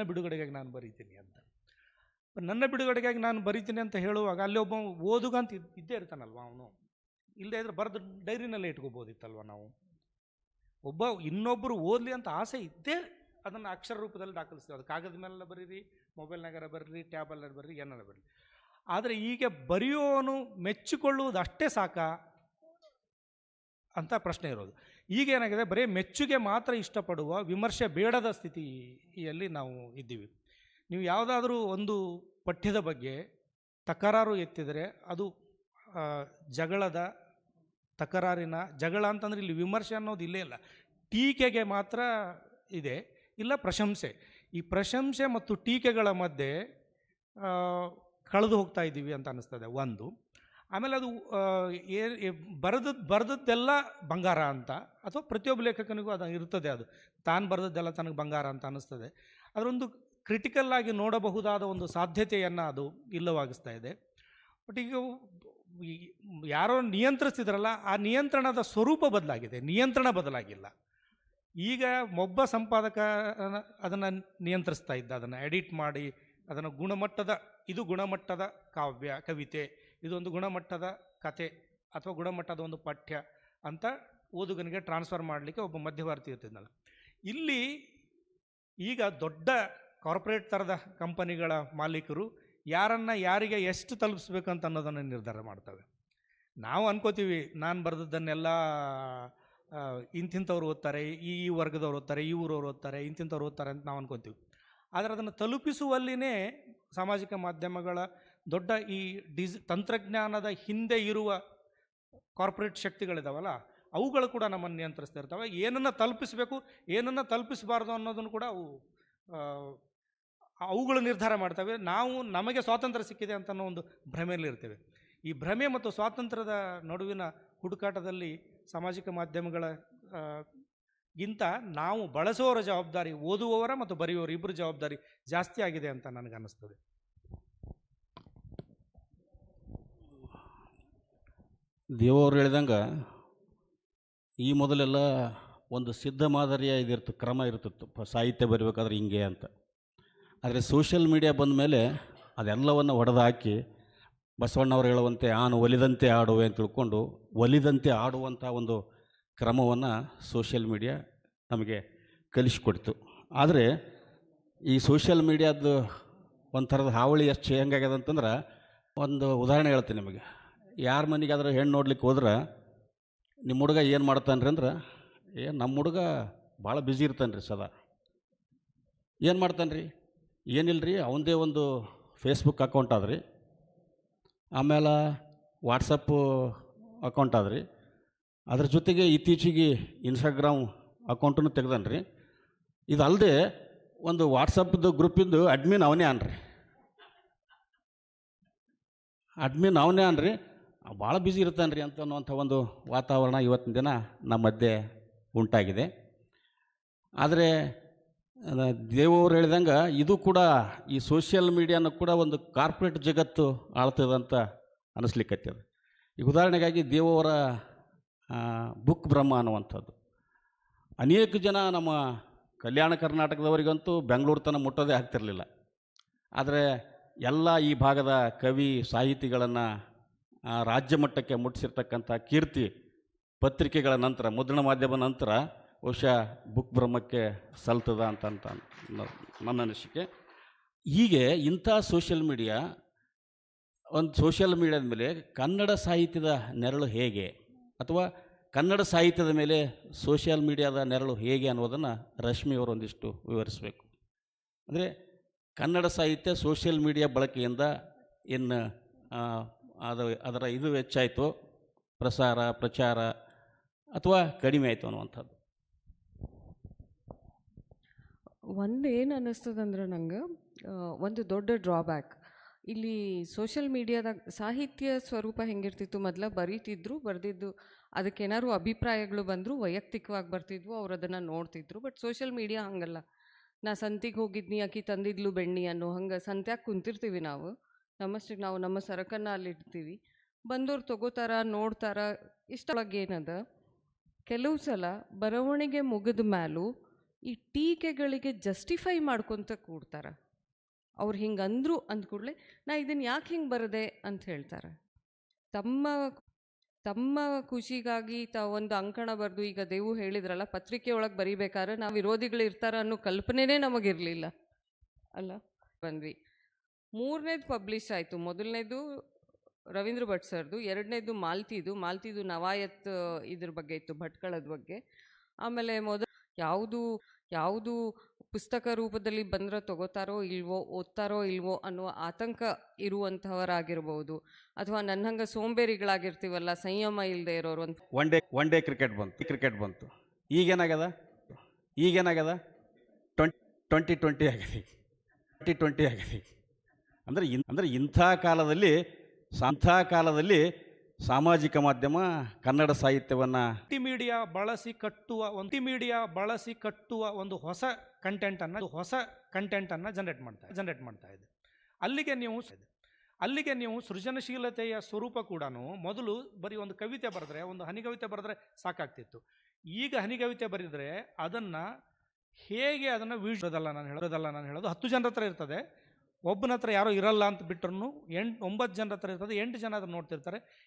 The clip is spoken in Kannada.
ನನ್ನ ಬಿಡುಗಡೆಗಾಗಿ ನಾನು ಬರೀತೀನಿ ಅಂತ. ನನ್ನ ಬಿಡುಗಡೆಗಾಗಿ ನಾನು ಬರೀತೀನಿ ಅಂತ ಹೇಳುವಾಗ ಅಲ್ಲಿ ಒಬ್ಬ ಓದುಗ ಅಂತ ಇದ್- ಇದ್ದೇ ಇರ್ತಾನಲ್ವ ಅವನು? ಇಲ್ಲದೇ ಇದ್ರೆ ಬರೆದು ಡೈರಿನಲ್ಲೇ ಇಟ್ಕೋಬೋದಿತ್ತಲ್ವ ನಾವು? ಒಬ್ಬ ಇನ್ನೊಬ್ಬರು ಓದಲಿ ಅಂತ ಆಸೆ ಇದ್ದೇ ಅದನ್ನು ಅಕ್ಷರ ರೂಪದಲ್ಲಿ ದಾಖಲಿಸ್ತೀವಿ. ಅದು ಕಾಗದ ಮೇಲೆ ಬರೀರಿ ಮೊಬೈಲ್ನಾಗಾರ ಬರೀರಿ ಟ್ಯಾಬಲ್ಲಿ ಬರೀರಿ ಏನಾರ ಬರೀರಿ. ಆದರೆ ಈಗ ಬರೆಯೋನು ಮೆಚ್ಚಿಕೊಳ್ಳುವುದು ಅಷ್ಟೇ ಸಾಕಾ? ಅಂತ ಪ್ರಶ್ನೆ ಇರೋದು. ಈಗ ಏನಾಗಿದೆ? ಬರೀ ಮೆಚ್ಚುಗೆ ಮಾತ್ರ ಇಷ್ಟಪಡುವ ವಿಮರ್ಶೆ ಬೇಡದ ಸ್ಥಿತಿಯಲ್ಲಿ ನಾವು ಇದ್ದೀವಿ. ನೀವು ಯಾವುದಾದ್ರೂ ಒಂದು ಪಠ್ಯದ ಬಗ್ಗೆ ತಕರಾರು ಎತ್ತಿದರೆ ಅದು ಜಗಳದ ತಕರಾರಿನ, ಜಗಳ ಅಂತಂದರೆ ಇಲ್ಲಿ ವಿಮರ್ಶೆ ಅನ್ನೋದು ಇಲ್ಲೇ ಇಲ್ಲ. ಟೀಕೆಗೆ ಮಾತ್ರ ಇದೆ, ಇಲ್ಲ ಪ್ರಶಂಸೆ. ಈ ಪ್ರಶಂಸೆ ಮತ್ತು ಟೀಕೆಗಳ ಮಧ್ಯೆ ಕಳೆದು ಹೋಗ್ತಾ ಇದ್ದೀವಿ ಅಂತ ಅನ್ನಿಸ್ತದೆ ಒಂದು. ಆಮೇಲೆ ಅದು ಏ- ಬರೆದದ್ದು ಬರೆದದ್ದೆಲ್ಲ ಬಂಗಾರ ಅಂತ, ಅಥವಾ ಪ್ರತಿಯೊಬ್ಬ ಲೇಖಕನಿಗೂ ಅದು ಇರ್ತದೆ ಅದು. ತಾನು ಬರೆದದ್ದೆಲ್ಲ ತನಗೆ ಬಂಗಾರ ಅಂತ ಅನ್ನಿಸ್ತದೆ. ಅದರೊಂದು ಕ್ರಿಟಿಕಲ್ ಆಗಿ ನೋಡಬಹುದಾದ ಒಂದು ಸಾಧ್ಯತೆಯನ್ನು ಅದು ಇಲ್ಲವಾಗಿಸ್ತಾ ಇದೆ. ಬಟ್ ಈಗ ಯಾರೋ ನಿಯಂತ್ರಿಸ್ತಿದ್ರಲ್ಲ, ಆ ನಿಯಂತ್ರಣದ ಸ್ವರೂಪ ಬದಲಾಗಿದೆ. ನಿಯಂತ್ರಣ ಬದಲಾಗಿಲ್ಲ. ಈಗ ಒಬ್ಬ ಸಂಪಾದಕ ಅದನ್ನು ನಿಯಂತ್ರಿಸ್ತಾ ಇದ್ದ, ಅದನ್ನು ಎಡಿಟ್ ಮಾಡಿ, ಅದನ್ನು ಗುಣಮಟ್ಟದ, ಇದು ಗುಣಮಟ್ಟದ ಕಾವ್ಯ, ಕವಿತೆ ಇದೊಂದು ಗುಣಮಟ್ಟದ ಕತೆ ಅಥವಾ ಗುಣಮಟ್ಟದ ಒಂದು ಪಠ್ಯ ಅಂತ ಓದುಗನಿಗೆ ಟ್ರಾನ್ಸ್ಫರ್ ಮಾಡಲಿಕ್ಕೆ ಒಬ್ಬ ಮಧ್ಯವರ್ತಿ ಇರ್ತಿದ್ನಲ್ಲ. ಇಲ್ಲಿ ಈಗ ದೊಡ್ಡ ಕಾರ್ಪೊರೇಟ್ ಥರದ ಕಂಪನಿಗಳ ಮಾಲೀಕರು ಯಾರನ್ನು ಯಾರಿಗೆ ಎಷ್ಟು ತಲುಪಿಸ್ಬೇಕಂತ ಅನ್ನೋದನ್ನು ನಿರ್ಧಾರ ಮಾಡ್ತವೆ. ನಾವು ಅನ್ಕೋತೀವಿ, ನಾನು ಬರೆದದ್ದನ್ನೆಲ್ಲ ಇಂತಿಂಥವ್ರು ಓದ್ತಾರೆ, ಈ ಈ ವರ್ಗದವ್ರು ಓದ್ತಾರೆ, ಈ ಊರವ್ರು ಓದ್ತಾರೆ, ಇಂತಿಂಥವ್ರು ಓದ್ತಾರೆ ಅಂತ ನಾವು ಅನ್ಕೋತೀವಿ. ಆದರೆ ಅದನ್ನು ತಲುಪಿಸುವಲ್ಲಿನೇ ಸಾಮಾಜಿಕ ಮಾಧ್ಯಮಗಳ ದೊಡ್ಡ ಈ ಡಿಸ್ ತಂತ್ರಜ್ಞಾನದ ಹಿಂದೆ ಇರುವ ಕಾರ್ಪೊರೇಟ್ ಶಕ್ತಿಗಳಿದಾವಲ್ಲ, ಅವುಗಳು ಕೂಡ ನಮ್ಮನ್ನು ನಿಯಂತ್ರಿಸ್ತಾ ಇರ್ತವೆ. ಏನನ್ನು ತಲುಪಿಸಬೇಕು, ಏನನ್ನು ತಲುಪಿಸಬಾರ್ದು ಅನ್ನೋದನ್ನು ಕೂಡ ಅವು ಅವುಗಳು ನಿರ್ಧಾರ ಮಾಡ್ತವೆ. ನಾವು ನಮಗೆ ಸ್ವಾತಂತ್ರ್ಯ ಸಿಕ್ಕಿದೆ ಅಂತ ಒಂದು ಭ್ರಮೆಯಲ್ಲಿ ಇರ್ತೇವೆ. ಈ ಭ್ರಮೆ ಮತ್ತು ಸ್ವಾತಂತ್ರ್ಯದ ನಡುವಿನ ಹುಡುಕಾಟದಲ್ಲಿ ಸಾಮಾಜಿಕ ಮಾಧ್ಯಮಗಳ ಗಿಂತ ನಾವು ಬಳಸುವವರ ಜವಾಬ್ದಾರಿ ಓದುವವರ ಮತ್ತು ಬರೆಯುವವರ ಇಬ್ಬರು ಜವಾಬ್ದಾರಿ ಜಾಸ್ತಿ ಆಗಿದೆ ಅಂತ ನನಗೆ ದೇವರು ಹೇಳಿದಂಗೆ ಈ ಮೊದಲೆಲ್ಲ ಒಂದು ಸಿದ್ಧ ಮಾದರಿಯ ಇದಿರ್ತು, ಕ್ರಮ ಇರ್ತಿತ್ತು. ಸಾಹಿತ್ಯ ಬರಬೇಕಾದ್ರೆ ಹಿಂಗೆ ಅಂತ. ಆದರೆ ಸೋಷಿಯಲ್ ಮೀಡಿಯಾ ಬಂದ ಮೇಲೆ ಅದೆಲ್ಲವನ್ನು ಹೊಡೆದು ಹಾಕಿ ಬಸವಣ್ಣವ್ರು ಹೇಳುವಂತೆ, ಆನು ಒಲಿದಂತೆ ಆಡುವೆ ಅಂತ ತಿಳ್ಕೊಂಡು ಒಲಿದಂತೆ ಆಡುವಂಥ ಒಂದು ಕ್ರಮವನ್ನು ಸೋಷಿಯಲ್ ಮೀಡಿಯಾ ನಮಗೆ ಕಲಿಸಿಕೊಡ್ತು. ಆದರೆ ಈ ಸೋಷಿಯಲ್ ಮೀಡಿಯಾದ್ದು ಒಂಥರದ ಹಾವಳಿ ಎಷ್ಟು ಹೆಂಗಾಗ್ಯದ ಅಂತಂದ್ರೆ ಒಂದು ಉದಾಹರಣೆ ಹೇಳ್ತೀನಿ ನಿಮಗೆ. ಯಾರ ಮನೆಗಾದ್ರೆ ಹೆಣ್ಣು ನೋಡ್ಲಿಕ್ಕೆ ಹೋದ್ರೆ ನಿಮ್ಮ ಹುಡುಗ ಏನು ಮಾಡ್ತಾನೆ ರೀ ಅಂದ್ರೆ, ಏ ನಮ್ಮ ಹುಡುಗ ಭಾಳ ಬ್ಯುಸಿ ಇರ್ತಾನೆ ರೀ ಸದಾ. ಏನು ಮಾಡ್ತಾನೆ ರೀ ಏನಿಲ್ಲ ರೀ ಅವನದೇ ಒಂದು ಫೇಸ್ಬುಕ್ ಅಕೌಂಟ್ ಅದ ರೀ ಆಮೇಲೆ ವಾಟ್ಸಪ್ಪು ಅಕೌಂಟ್ ಆದ್ರಿ. ಅದ್ರ ಜೊತೆಗೆ ಇತ್ತೀಚೆಗೆ ಇನ್ಸ್ಟಾಗ್ರಾಮ್ ಅಕೌಂಟನ್ನು ತೆಗ್ದಾನೆ ರೀ ಇದು ಅಲ್ಲದೆ ಒಂದು ವಾಟ್ಸಪ್ದು ಗ್ರೂಪಿಂದು ಅಡ್ಮಿನ್ ಅವನೇ ಅನ್ರಿ ಅಡ್ಮಿನ್ ಅವನೇ ಅನ್ರಿ ಭಾಳ ಬ್ಯುಸಿ ಇರ್ತಾನೆ ರೀ ಅಂತ ಅನ್ನುವಂಥ ಒಂದು ವಾತಾವರಣ ಇವತ್ತಿನ ದಿನ ನಮ್ಮ ಮಧ್ಯೆ ಉಂಟಾಗಿದೆ. ಆದರೆ ದೇವರು ಹೇಳಿದಂಗೆ ಇದು ಕೂಡ ಈ ಸೋಷಿಯಲ್ ಮೀಡಿಯಾನ ಕೂಡ ಒಂದು ಕಾರ್ಪೊರೇಟ್ ಜಗತ್ತು ಆಳ್ತದಂತ ಅನ್ನಿಸ್ಲಿಕ್ಕತ್ತದ ಈಗ ಉದಾಹರಣೆಗಾಗಿ ದೇವರ ಬುಕ್ ಬ್ರಹ್ಮ ಅನ್ನುವಂಥದ್ದು. ಅನೇಕ ಜನ ನಮ್ಮ ಕಲ್ಯಾಣ ಕರ್ನಾಟಕದವರಿಗಂತೂ ಬೆಂಗಳೂರು ತನಕ ಮುಟ್ಟೋದೇ ಆಗ್ತಿರಲಿಲ್ಲ. ಆದರೆ, ಎಲ್ಲ ಈ ಭಾಗದ ಕವಿ ಸಾಹಿತಿಗಳನ್ನು ರಾಜ್ಯ ಮಟ್ಟಕ್ಕೆ ಮುಟ್ಟಿಸಿರ್ತಕ್ಕಂಥ ಕೀರ್ತಿ ಪತ್ರಿಕೆಗಳ ನಂತರ, ಮುದ್ರಣ ಮಾಧ್ಯಮ ನಂತರ ಬಹುಶಃ ಬುಕ್ ಬ್ರಹ್ಮಕ್ಕೆ ಸಲ್ತದ ಅಂತ ನನ್ನ ಅನಿಸಿಕೆ. ಹೀಗೆ ಇಂಥ ಸೋಷಿಯಲ್ ಮೀಡಿಯಾ, ಒಂದು ಸೋಷಿಯಲ್ ಮೀಡಿಯಾದ ಮೇಲೆ ಕನ್ನಡ ಸಾಹಿತ್ಯದ ನೆರಳು ಹೇಗೆ? ಅಥವಾ ಕನ್ನಡ ಸಾಹಿತ್ಯದ ಮೇಲೆ ಸೋಷಿಯಲ್ ಮೀಡಿಯಾದ ನೆರಳು ಹೇಗೆ ಅನ್ನೋದನ್ನು ರಶ್ಮಿ ಅವರು ಒಂದಿಷ್ಟು ವಿವರಿಸಬೇಕು. ಅಂದರೆ ಕನ್ನಡ ಸಾಹಿತ್ಯ ಸೋಷಿಯಲ್ ಮೀಡಿಯಾ ಬಳಕೆಯಿಂದ ಇನ್ನು ಅದು ಅದರ ಇದು ಹೆಚ್ಚಾಯಿತು. ಪ್ರಸಾರ, ಪ್ರಚಾರ ಅಥವಾ ಕಡಿಮೆ ಆಯಿತು ಅನ್ನುವಂಥದ್ದು. ಒಂದು ಏನು ಅನ್ನಿಸ್ತದಂದ್ರೆ ನಂಗೆ ಒಂದು ದೊಡ್ಡ ಡ್ರಾಬ್ಯಾಕ್ ಇಲ್ಲಿ ಸೋಷಿಯಲ್ ಮೀಡಿಯಾದಾಗ ಸಾಹಿತ್ಯ ಸ್ವರೂಪ ಹೆಂಗಿರ್ತಿತ್ತು, ಮೊದಲ ಬರೀತಿದ್ರು, ಬರೆದಿದ್ದು ಅದಕ್ಕೇನಾದ್ರು ಅಭಿಪ್ರಾಯಗಳು ಬಂದರೂ, ವೈಯಕ್ತಿಕವಾಗಿ ಬರ್ತಿದ್ವು, ಅವ್ರು ಅದನ್ನು ನೋಡ್ತಿದ್ರು. ಬಟ್ ಸೋಷಿಯಲ್ ಮೀಡಿಯಾ ಹಂಗಲ್ಲ. ನಾ ಸಂತಿಗೆ ಹೋಗಿದ್ನಿ, ಆಕಿ ತಂದಿದ್ಲು ಬೆಣ್ಣಿ ಅನ್ನೋ ಹಂಗೆ, ಸಂತ್ಯಾಗ ಕುಂತಿರ್ತೀವಿ ನಾವು. ನಮ್ಮಷ್ಟಕ್ಕೆ ನಾವು ನಮ್ಮ ಸರಕನ್ನು ಅಲ್ಲಿ ಇಡ್ತೀವಿ ಬಂದವ್ರು ತಗೋತಾರ, ನೋಡ್ತಾರ ಇಷ್ಟೊಳಗೆ ಏನದ ಕೆಲವು ಸಲ ಬರವಣಿಗೆ ಮುಗಿದ ಮೇಲೂ ಈ ಟೀಕೆಗಳಿಗೆ ಜಸ್ಟಿಫೈ ಮಾಡ್ಕೊತ ಕೂಡ್ತಾರ. ಅವ್ರು ಹಿಂಗೆ ಅಂದರು ಅಂದ ಕೂಡಲೇ, ನಾ ಇದನ್ನು ಯಾಕೆ ಹಿಂಗೆ ಬರದೆ ಅಂತ ಹೇಳ್ತಾರೆ. ತಮ್ಮ ತಮ್ಮ ಖುಷಿಗಾಗಿ ತ ಒಂದು ಅಂಕಣ ಬರೆದು ಈಗ ದೇವು ಹೇಳಿದ್ರಲ್ಲ, ಪತ್ರಿಕೆ ಒಳಗೆ ಬರಿಬೇಕಾದ್ರೆ ನಾವು ವಿರೋಧಿಗಳು ಇರ್ತಾರ ಅನ್ನೋ ಕಲ್ಪನೆನೇ ನಮಗಿರಲಿಲ್ಲ. ಅಲ್ಲ? ಬಂದ್ವಿ. ಮೂರನೇದು ಪಬ್ಲಿಷ್ ಆಯಿತು. ಮೊದಲನೇದು ರವೀಂದ್ರ ಭಟ್ ಸರ್ದು, ಎರಡನೇದು ಮಾಲ್ತಿದು. ಮಾಲ್ತಿದು ನವಾಯತ್ ಇದ್ರ ಬಗ್ಗೆ ಇತ್ತು, ಭಟ್ಕಳದ ಬಗ್ಗೆ. ಆಮೇಲೆ ಮೊದಲು ಯಾವುದು ಯಾವುದು ಪುಸ್ತಕ ರೂಪದಲ್ಲಿ ಬಂದ್ರೆ ತಗೋತಾರೋ ಇಲ್ವೋ, ಓದ್ತಾರೋ ಇಲ್ವೋ ಅನ್ನುವ ಆತಂಕ ಇರುವಂಥವರಾಗಿರ್ಬೋದು ಅಥವಾ ನನ್ನಂಗೆ ಸೋಂಬೇರಿಗಳಾಗಿರ್ತೀವಲ್ಲ, ಸಂಯಮ ಇಲ್ಲದೆ ಇರೋರು ಅಂತ. One day one day cricket ಬಂತು ಕ್ರಿಕೆಟ್ ಬಂತು. ಈಗೇನಾಗದ ಈಗೇನಾಗದ ಟ್ವೆಂಟಿ ಟ್ವೆಂಟಿ ಟ್ವೆಂಟಿ ಆಗಿದೆ. ಟ್ವೆಂಟಿ ಟ್ವೆಂಟಿ ಆಗಿದೆ. ಅಂದರೆ ಇನ್, ಅಂದರೆ ಇಂಥ ಕಾಲದಲ್ಲಿ ಅಂಥ ಕಾಲದಲ್ಲಿ ಸಾಮಾಜಿಕ ಮಾಧ್ಯಮ ಕನ್ನಡ ಸಾಹಿತ್ಯವನ್ನು ಮಲ್ಟಿಮೀಡಿಯಾ ಬಳಸಿ ಕಟ್ಟುವ ಒಂದು ಮೀಡಿಯಾ ಬಳಸಿ ಕಟ್ಟುವ ಒಂದು ಹೊಸ ಕಂಟೆಂಟನ್ನು ಹೊಸ ಕಂಟೆಂಟನ್ನು ಜನರೇಟ್ ಮಾಡ್ತಾ ಜನರೇಟ್ ಮಾಡ್ತಾ ಇದೆ. ಅಲ್ಲಿಗೆ ನೀವು ಅಲ್ಲಿಗೆ ನೀವು ಸೃಜನಶೀಲತೆಯ ಸ್ವರೂಪ ಕೂಡ ಮೊದಲು ಬರೀ ಒಂದು ಕವಿತೆ ಬರೆದ್ರೆ, ಒಂದು ಹನಿಗವಿತೆ ಬರೆದ್ರೆ ಸಾಕಾಗ್ತಿತ್ತು. ಈಗ ಹನಿಗವಿತೆ ಬರೆದ್ರೆ ಅದನ್ನು ಹೇಗೆ ಅದನ್ನು ವೀಳ್ಸೋದಲ್ಲ ನಾನು ಹೇಳೋದಲ್ಲ ನಾನು ಹೇಳೋದು ಹತ್ತು ಜನರ ಹತ್ರ ಇರ್ತದೆ. ಒಬ್ಬನ ಹತ್ರ ಯಾರೋ ಇರಲ್ಲ ಅಂತ ಬಿಟ್ಟರು ಎಂಟು, ಒಂಬತ್ತು ಜನರ ಹತ್ರ ಇರ್ತದೆ, ಎಂಟು ಜನ ಅದನ್ನು ನೋಡ್ತಿರ್ತಾರೆ.